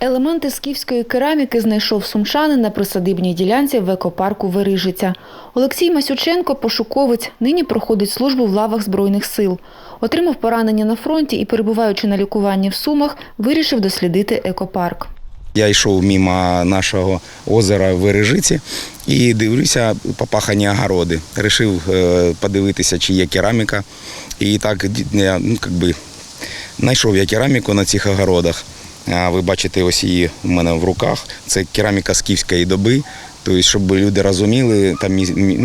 Елементи скіфської кераміки знайшов сумчанин на присадибній ділянці в екопарку Верижиця. Олексій Масюченко, пошуковець, нині проходить службу в лавах Збройних сил. Отримав поранення на фронті і, перебуваючи на лікуванні в Сумах, вирішив дослідити екопарк. Я йшов мимо нашого озера в Вережиці і дивлюся попахані огороди. Рішив е, подивитися, чи є кераміка. І так я ну, знайшов я кераміку на цих огородах. Ви бачите, ось її в мене в руках. Це кераміка скіфської доби. Тобто, щоб люди розуміли, там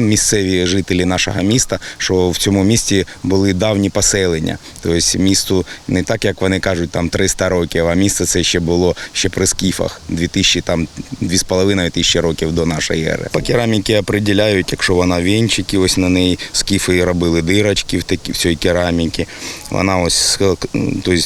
місцеві жителі нашого міста, що в цьому місті були давні поселення. Тобто місту не так, як вони кажуть, там 300 років, а місто це ще було ще при скіфах, 2000, там 2,5 тисячі років до нашої ери. По кераміки определяють, якщо вона вінчики, ось на неї скіфи робили дирочки в такі в цій кераміки. Вона ось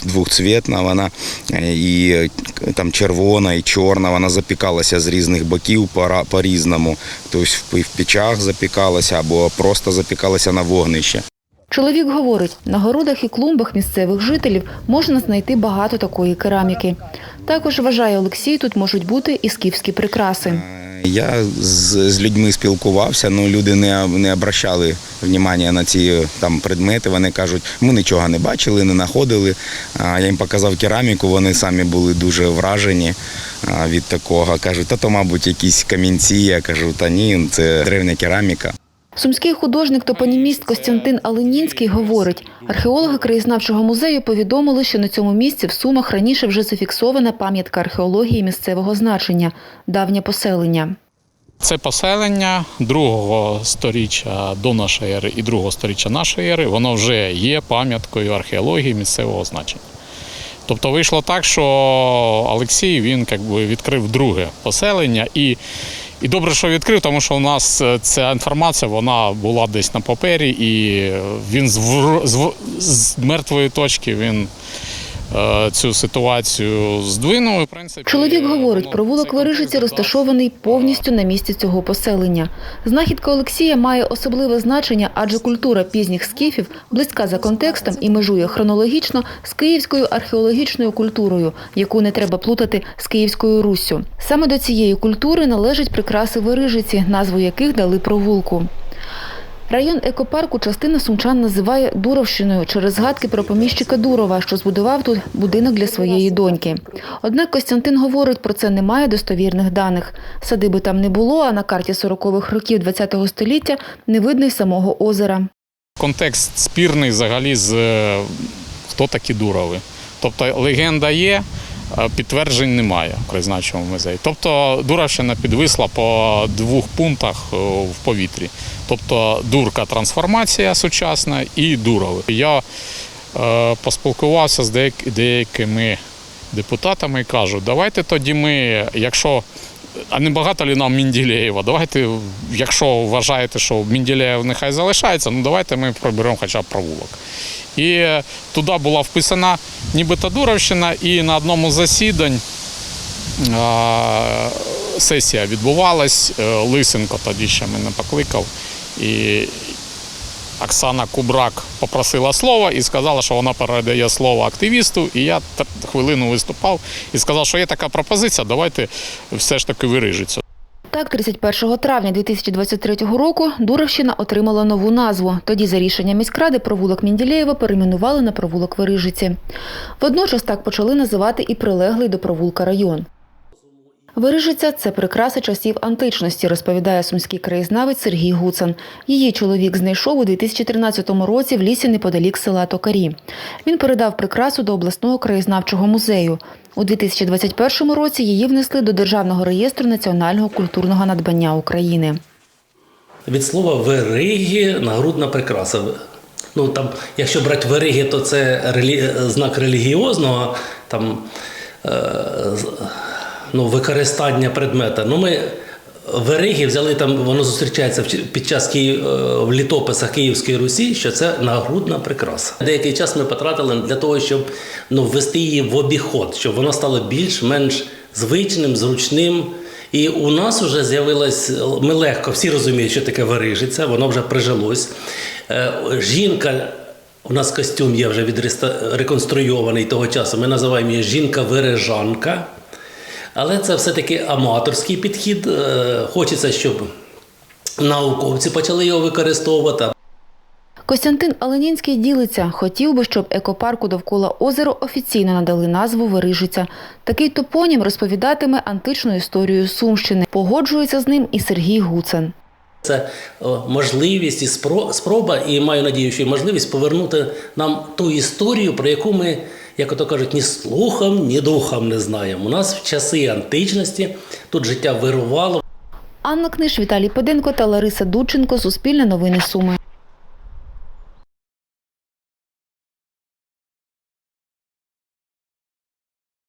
двохцвітна, вона е, і е, там червона, і чорна. Вона запікалася з різних боків пора- по-різному. Тобто в- в печах запікалося або просто запікалося на вогнище. Чоловік говорить, на городах і клумбах місцевих жителів можна знайти багато такої кераміки. Також вважає Олексій, тут можуть бути і скіфські прикраси. Я з, з людьми спілкувався, але люди не, не обращали внимання на ці там предмети. Вони кажуть, ми нічого не бачили, не знаходили. Я їм показав кераміку, вони самі були дуже вражені від такого. Кажуть, та то, мабуть, якісь камінці. Я кажу, та ні, це древня кераміка. Сумський художник-топоніміст Костянтин Аленінський говорить, археологи краєзнавчого музею повідомили, що на цьому місці в Сумах раніше вже зафіксована пам'ятка археології місцевого значення – давнє поселення. Це поселення другого сторіччя до нашої ери і другого сторіччя нашої ери, воно вже є пам'яткою археології місцевого значення. Тобто вийшло так, що Олексій він як би, відкрив друге поселення і. І добре, що відкрив, тому що у нас е, ця інформація вона була десь на папері, і він з, з, з мертвої точки він е, цю ситуацію здвинув. і, В принципі, Чоловік говорить, провулок цей Вирижиці розташований повністю на місці цього поселення. Знахідка Олексія має особливе значення, адже культура пізніх скіфів близька за контекстом і межує хронологічно з київською археологічною культурою, яку не треба плутати з Київською Руссю. Саме до цієї культури належать прикраси Вирижиці, назву яких дали провулку. Район екопарку частина сумчан називає Дуровщиною через згадки про поміщика Дурова, що збудував тут будинок для своєї доньки. Однак Костянтин говорить, про це немає достовірних даних. Садиби там не було, а на карті 40-х років ХХ століття не видно й самого озера. Контекст спірний взагалі з е, хто такі дурови. Тобто легенда є, підтверджень немає в музеї. Тобто Дуровщина підвисла по двох пунктах е, в повітрі. Тобто дурка трансформація сучасна і дурове. Я е, поспілкувався з деяк- деякими депутатами і кажу, давайте тоді ми, якщо а не багато ли нам Мінділеєва? Давайте, якщо вважаєте, що Мінділеєв нехай залишається, ну давайте ми проберемо хоча б провулок. І туди була вписана нібито Дуровщина, і на одному з засідань а, сесія відбувалась. Е, Лисенко тоді ще мене покликав. І Оксана Кубрак попросила слова і сказала, що вона передає слово активісту. І я хвилину виступав і сказав, що є така пропозиція, давайте все ж таки вирижиться. Так, 31 травня 2023 року Дуровщина отримала нову назву. Тоді за рішенням міськради провулок Мінділеєва перейменували на провулок Вирижиці. Водночас так почали називати і прилеглий до провулка район. Вирижиця – це прикраси часів античності, розповідає сумський краєзнавець Сергій Гуцан. Її чоловік знайшов у 2013 році в лісі неподалік села Токарі. Він передав прикрасу до обласного краєзнавчого музею. У 2021 році її внесли до Державного реєстру національного культурного надбання України. Від слова вериги нагрудна прикраса. Ну там, якщо брати вериги, то це релі... знак релігіозного там, е... ну, використання предмета. Ну, ми вериги взяли там, воно зустрічається під час Київ... е, в літописах Київської Русі, що це нагрудна прикраса. Деякий час ми потратили для того, щоб ну, ввести її в обіход, щоб воно стало більш-менш звичним, зручним. І у нас вже з'явилось, ми легко, всі розуміють, що таке варижиця, воно вже прижилось. Е, Жінка, у нас костюм є вже відреста- реконструйований того часу. Ми називаємо її жінка-вирижанка. Але це все-таки аматорський підхід. Е, Хочеться, щоб науковці почали його використовувати. Костянтин Аленінський ділиться, хотів би, щоб екопарку довкола озера офіційно надали назву Вирижиця. Такий топонім розповідатиме античну історію Сумщини. Погоджується з ним і Сергій Гуцен. Це можливість і спро- спроба, і маю надію, що і можливість повернути нам ту історію, про яку ми, як ото кажуть, ні слухом, ні духом не знаємо. У нас в часи античності тут життя вирувало. Анна Книж, Віталій Педенко та Лариса Дудченко. Суспільне новини Суми.